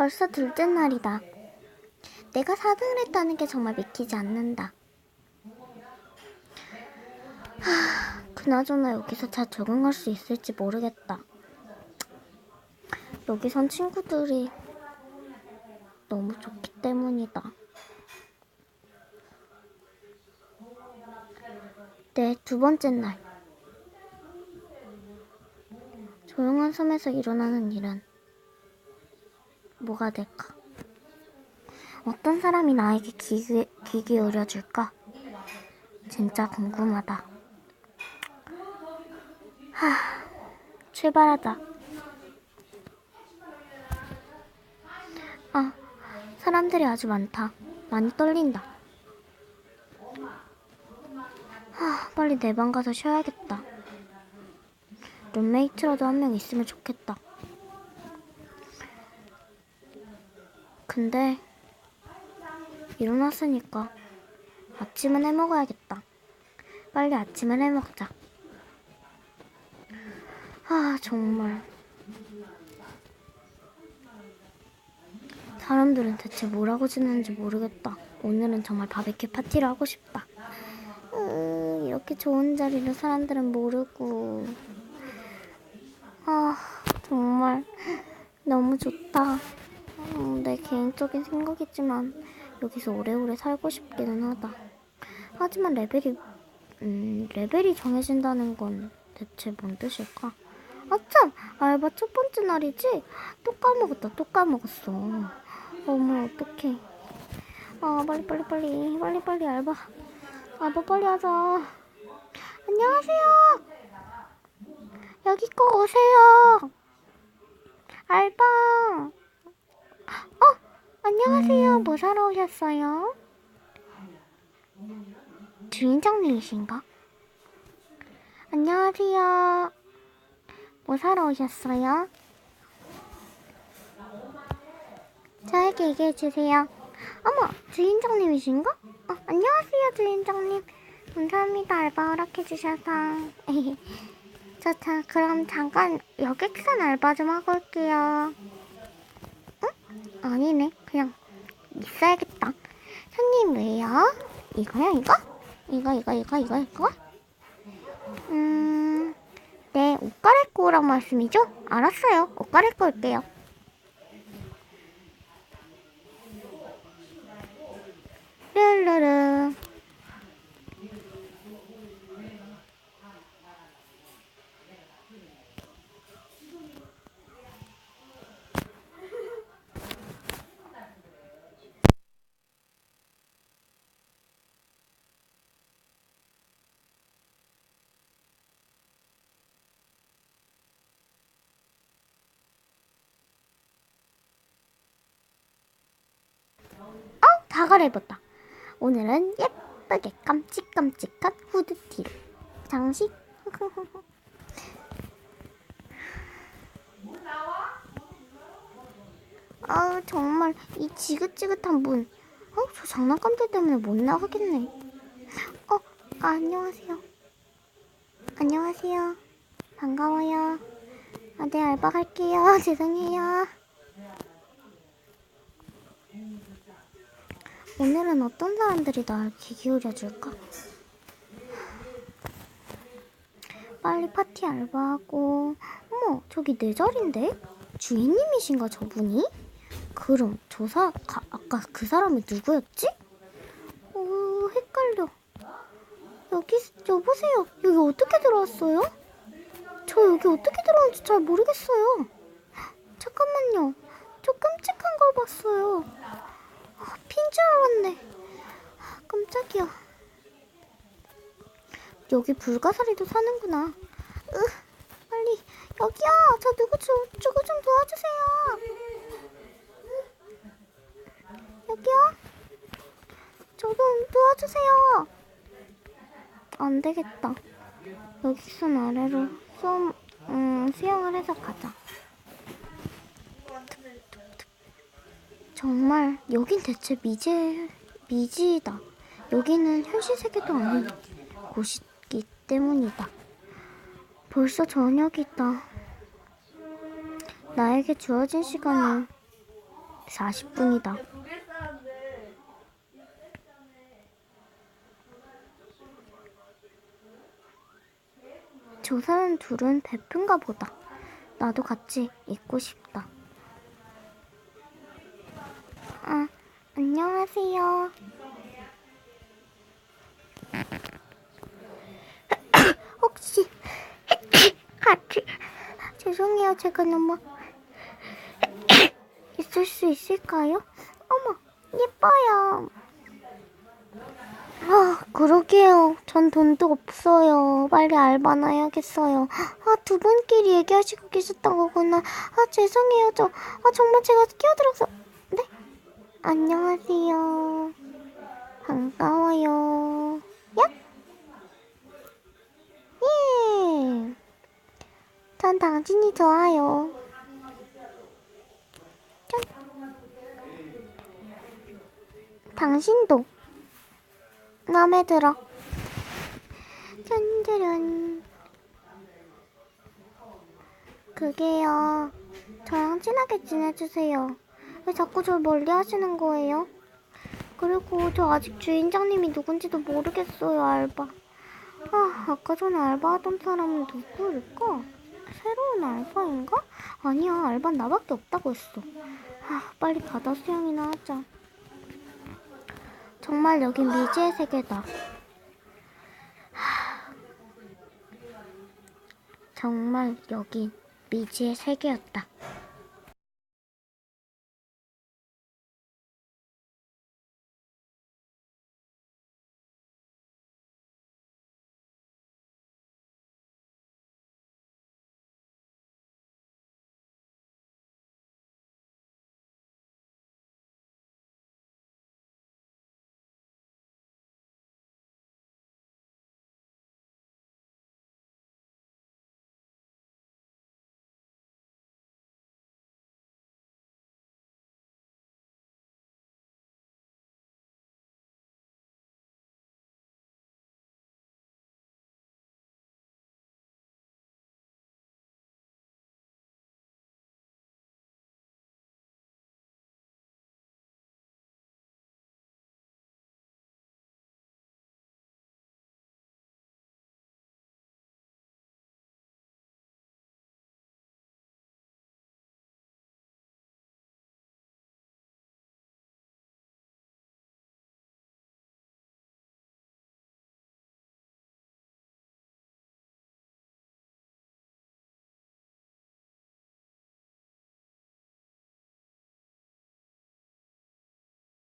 벌써 둘째 날이다. 내가 4등을 했다는 게 정말 믿기지 않는다. 하, 그나저나 여기서 잘 적응할 수 있을지 모르겠다. 여기선 친구들이 너무 좋기 때문이다. 네, 두 번째 날. 조용한 섬에서 일어나는 일은 뭐가 될까? 어떤 사람이 나에게 귀, 귀 기울여줄까? 진짜 궁금하다. 하, 출발하자. 아, 사람들이 아주 많다. 많이 떨린다. 하, 빨리 내 방 가서 쉬어야겠다. 룸메이트라도 한 명 있으면 좋겠다. 근데 일어났으니까 아침은 해 먹어야겠다. 빨리 아침을 해 먹자. 아, 정말. 사람들은 대체 뭐라고 지내는지 모르겠다. 오늘은 정말 바베큐 파티를 하고 싶다. 으, 이렇게 좋은 자리를 사람들은 모르고. 아, 정말 너무 좋다. 음, 내 개인적인 생각이지만 여기서 오래오래 살고 싶기는 하다. 하지만 레벨이 음, 레벨이 정해진다는 건 대체 뭔 뜻일까? 아참! 알바 첫 번째 날이지? 또 까먹었다, 또 까먹었어. 어머, 어떡해. 아, 빨리, 빨리, 빨리, 빨리, 빨리, 알바. 알바 빨리 하자. 안녕하세요! 여기 꼭 오세요! 알바! 어, 안녕하세요. 뭐 사러 오셨어요? 주인장님이신가? 안녕하세요. 뭐 사러 오셨어요? 저에게 얘기해 주세요. 어머, 주인장님이신가? 어, 안녕하세요, 주인장님. 감사합니다. 알바 허락해 주셔서. 저, 자, 그럼 잠깐 여객선 알바 좀 하고 올게요. 아니네. 그냥 있어야겠다. 손님 왜요? 이거요, 이거? 이거, 이거, 이거, 이거, 이거? 음, 네, 옷 갈아입고 오란 말씀이죠? 알았어요. 옷 갈아입고 올게요. 르르르. 어, 다 갈아입었다. 오늘은 예쁘게 깜찍깜찍한 후드티를 장식. 아 정말 이 지긋지긋한 문. 어, 저 장난감들 때문에 못 나가겠네. 어, 아, 안녕하세요. 안녕하세요. 반가워요. 아, 네, 알바 갈게요. 죄송해요. 오늘은 어떤 사람들이 날귀 기울여줄까? 빨리 파티 알바하고 어머 저기 내 자리인데? 주인님이신가 저분이? 그럼 저 사... 가, 아까 그 사람이 누구였지? 오 헷갈려 여기 여보세요 여기 어떻게 들어왔어요? 저 여기 어떻게 들어온지 잘 모르겠어요 잠깐만요 저 끔찍한 걸 봤어요 핀줄 알았네. 아, 깜짝이야. 여기 불가사리도 사는구나. 으, 빨리 여기요. 저 누구 좀 누구 좀 도와주세요. 여기요. 저 좀 도와주세요. 안 되겠다. 여기 선 아래로 좀 음, 수영을 해서 가자. 정말 여긴 대체 미제 미지다. 여기는 현실 세계도 아닌 곳이기 때문이다. 벌써 저녁이다. 나에게 주어진 시간은 40분이다. 저 사람 둘은 베프인가 보다. 나도 같이 있고 싶다. 아, 안녕하세요. 혹시 같이 죄송해요. 제가 너무 있을 수 있을까요? 어머, 예뻐요. 아, 그러게요. 전 돈도 없어요. 빨리 알바나 해야겠어요. 아, 두 분끼리 얘기하시고 계셨던 거구나. 아, 죄송해요. 저, 아, 정말 제가 끼어들어서. 네? 안녕하세요. 반가워요. 야? 예. 전 당신이 좋아요. 짠. 당신도. 마음에 들어. 짠짜란. 그게요. 저랑 친하게 지내주세요. 왜 자꾸 절 멀리 하시는 거예요? 그리고 저 아직 주인장님이 누군지도 모르겠어요, 알바. 아, 아까 전에 알바하던 사람은 누구일까? 새로운 알바인가? 아니야, 알바는 나밖에 없다고 했어. 아, 빨리 바다 수영이나 하자. 정말 여긴 미지의 세계다. 하, 정말 여긴 미지의 세계였다.